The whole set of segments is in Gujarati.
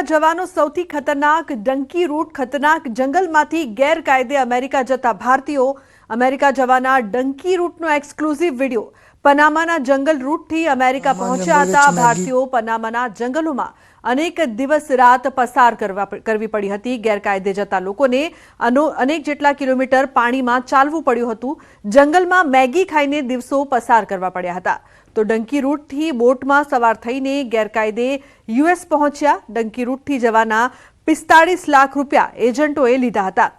અમેરિકા જવાનો સૌથી ખતરનાક ડંકી રૂટ ખતરનાક જંગલમાંથી ગેરકાયદે અમેરિકા જતા ભારતીયો. અમેરિકા જવાના ડંકી રૂટનો એક્સક્લુઝિવ વિડિયો. પનામાના જંગલ રૂટથી અમેરિકા પહોંચ્યા હતા ભારતીયો પનામાના જંગલોમાં. અનેક દિવસ રાત પસાર કરવા કરવી પડી હતી. ગેરકાયદે જતા લોકોને અનો, અનેક જેટલા કિલોમીટર પાણીમાં ચાલવું પડ્યું હતું. જંગલમાં મેગી ખાઈને દિવસો પસાર કરવા પડ્યા હતા. તો ડંકી રૂટથી બોટમાં સવાર થઈને ગેરકાયદે યુએસ પહોંચ્યા. ડંકી રૂટથી જવાના પિસ્તાળીસ લાખ રૂપિયા એજન્ટોએ લીધા હતા.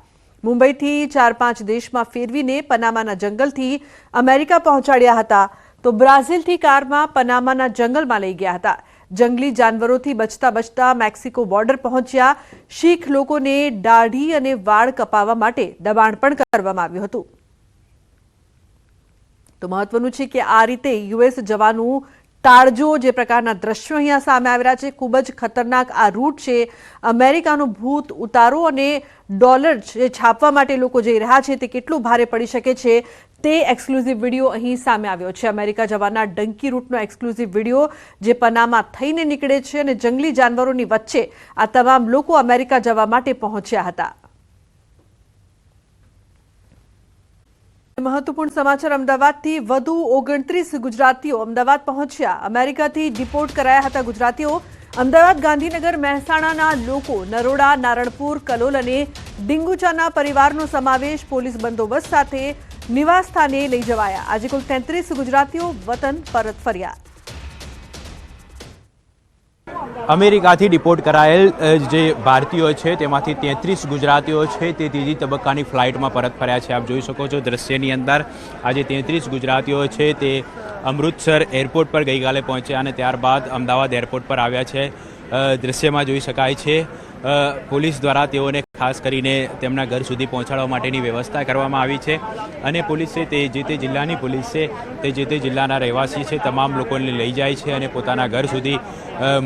મુંબઈથી ચાર પાંચ દેશમાં ફેરવીને પનામાના જંગલથી અમેરિકા પહોંચાડ્યા હતા. તો બ્રાઝિલથી કારમાં પનામાના જંગલમાં લઈ ગયા હતા. જંગલી જાનવરોથી બચતા બચતા મેક્સિકો બોર્ડર પહોંચ્યા. શીખ લોકોને દાઢી અને વાળ કપાવવા માટે દબાણ પણ કરવામાં આવ્યું હતું. તો મહત્વનું છે કે આ રીતે યુએસ જવાનું તાળજો જે પ્રકારના દ્રશ્યો અહીંયા સામે આવી રહ્યા છે, ખૂબ જ ખતરનાક આ રૂટ છે. અમેરિકાનું ભૂત ઉતારો અને ડોલર જે છાપવા માટે લોકો જઈ રહ્યા છે, તે કેટલું ભારે પડી શકે છે તે એક્સક્લુઝિવ વીડિયો અહીં સામે આવ્યો છે. અમેરિકા જવાના ડંકી રૂટનો એક્સક્લુઝિવ વીડિયો જે પનામા થઈને નીકળે છે અને જંગલી જાનવરોની વચ્ચે આ તમામ લોકો અમેરિકા જવા માટે પહોંચ્યા હતા. મહત્વપૂર્ણ સમાચાર અમદાવાદથી વધુ ઓગણત્રીસ ગુજરાતીઓ અમદાવાદ પહોંચ્યા. અમેરિકાથી ડિપોર્ટ કરાયા હતા ગુજરાતીઓ. અમદાવાદ ગાંધીનગર મહેસાણાના લોકો નરોડા, નારણપુર, કલોલ અને ડિંગુચાના પરિવારનો સમાવેશ પોલીસ બંદોબસ્ત સાથે નિવાસ સ્થાને લઈ જવાયા. આજે કુલ તેત્રીસ ગુજરાતીઓ વતન પરત ફર્યા. અમેરિકાથી ડિપોર્ટ કરાયેલ જે ભારતીયો છે, તેમાંથી તેત્રીસ ગુજરાતીઓ છે, તે ત્રીજી તબક્કાની ફ્લાઇટમાં પરત ફર્યા છે. આપ જોઈ શકો છો દ્રશ્યની અંદર, આજે તેત્રીસ ગુજરાતીઓ છે, તે અમૃતસર એરપોર્ટ પર ગઈકાલે પહોંચ્યા અને ત્યારબાદ અમદાવાદ એરપોર્ટ પર આવ્યા છે. દ્રશ્યમાં જોઈ શકાય છે પોલીસ દ્વારા તેઓને ખાસ કરીને તેમના ઘર સુધી પહોંચાડવા માટેની વ્યવસ્થા કરવામાં આવી છે. અને પોલીસે તે જે તે જિલ્લાની પોલીસ તે જે તે જિલ્લાના રહેવાસી છે, તમામ લોકોને લઈ જાય છે અને પોતાના ઘર સુધી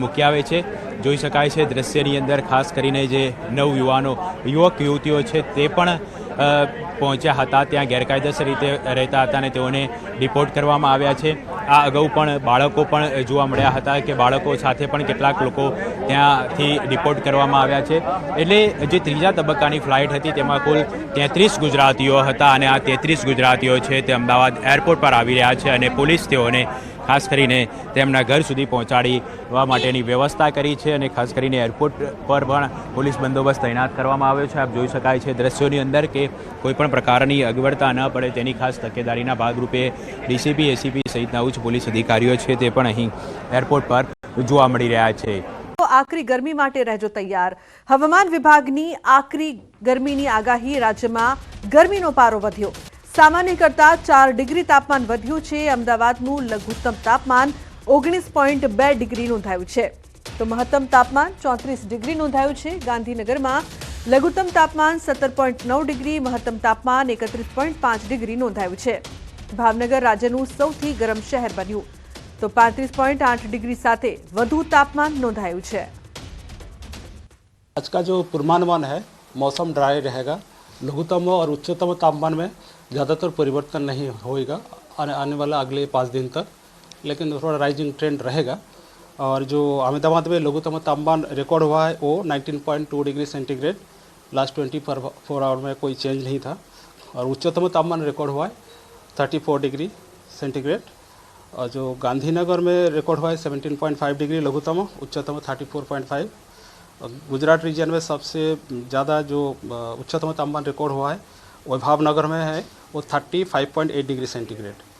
મૂકી આવે છે. જોઈ શકાય છે દ્રશ્યની અંદર ખાસ કરીને જે નવ યુવાનો, યુવક, યુવતીઓ છે તે પણ પહોંચ્યા હતા. ત્યાં ગેરકાયદેસર રીતે રહેતા હતા અને તેઓને ડિપોર્ટ કરવામાં આવ્યા છે. આ અગાઉ પણ બાળકો પણ જોવા મળ્યા હતા કે બાળકો સાથે પણ કેટલાક લોકો ત્યાંથી ડિપોર્ટ કરવામાં આવ્યા છે. એટલે જે ત્રીજા તબક્કાની ફ્લાઇટ હતી તેમાં કુલ તેત્રીસ ગુજરાતીઓ હતા અને આ તેત્રીસ ગુજરાતીઓ છે તે અમદાવાદ એરપોર્ટ પર આવી રહ્યા છે અને પોલીસ તેઓને ખાસ કરીને તેમના ઘર સુધી પહોંચાડીવા માટેની વ્યવસ્થા કરી છે અને ખાસ કરીને એરપોર્ટ પર પણ પોલીસ બંદોબસ્ત તૈનાત કરવામાં આવ્યો છે. આપ જોઈ શકાય છે દ્રશ્યોની અંદર કે કોઈપણ પ્રકારની અગવડતા ન પડે તેની ખાસ તકેદારીના ભાગરૂપે ડીસીપી, એસીપી સહિતના ઉચ્ચ પોલીસ અધિકારીઓ છે તે પણ અહીં એરપોર્ટ પર જોવા મળી રહ્યા છે. આકરી ગરમી માટે રહેજો તૈયાર. હવામાન વિભાગની આકરી ગરમીની આગાહી રાજ્યમાં ગરમીનો પારો વધ્યો. સામાન્ય કરતા ચાર ડિગ્રી તાપમાન વધ્યું છે અમદાવાદનું લઘુત્તમ તાપમાન ઓગણીસ પોઈન્ટ બે ડિગ્રી નોંધાયું છે તો મહત્તમ તાપમાન ચોત્રીસ ડિગ્રી નોંધાયું છે ગાંધીનગરમાં લઘુત્તમ તાપમાન સત્તર પોઈન્ટ નવ ડિગ્રી મહત્તમ તાપમાન એકત્રીસ પોઈન્ટ પાંચ ડિગ્રી નોંધાયું છે ભાવનગર રાજ્યનું સૌથી ગરમ શહેર બન્યું તો પાંત્રીસ પોઈન્ટ આઠ ડિગ્રી સાથે વધુ તાપમાન નોંધાયું છે आज का जो पूर्वानुमान है मौसम ड्राई रहेगा लघुतम और उच्चतम तापमान में ज़्यादातर परिवर्तन नहीं होएगा, आने आने वाला अगले पाँच दिन तक, लेकिन थोड़ा राइजिंग ट्रेंड रहेगा। और जो अहमदाबाद में लघुतम तापमान रिकॉर्ड हुआ है, वो 19.2 degree centigrade last twenty four hour में कोई चेंज नहीं था। और उच्चतम तापमान रिकॉर्ड हुआ है 34 डिग्री सेंटीग्रेड और जो गांधीनगर में रिकॉर्ड हुआ है 17.5 डिग्री लघुतम, उच्चतम 34.5 और गुजरात रीजन में सबसे ज़्यादा जो अ, उच्चतम तापमान रिकॉर्ड हुआ है वो भावनगर में है वो 35.8 डिग्री सेंटीग्रेड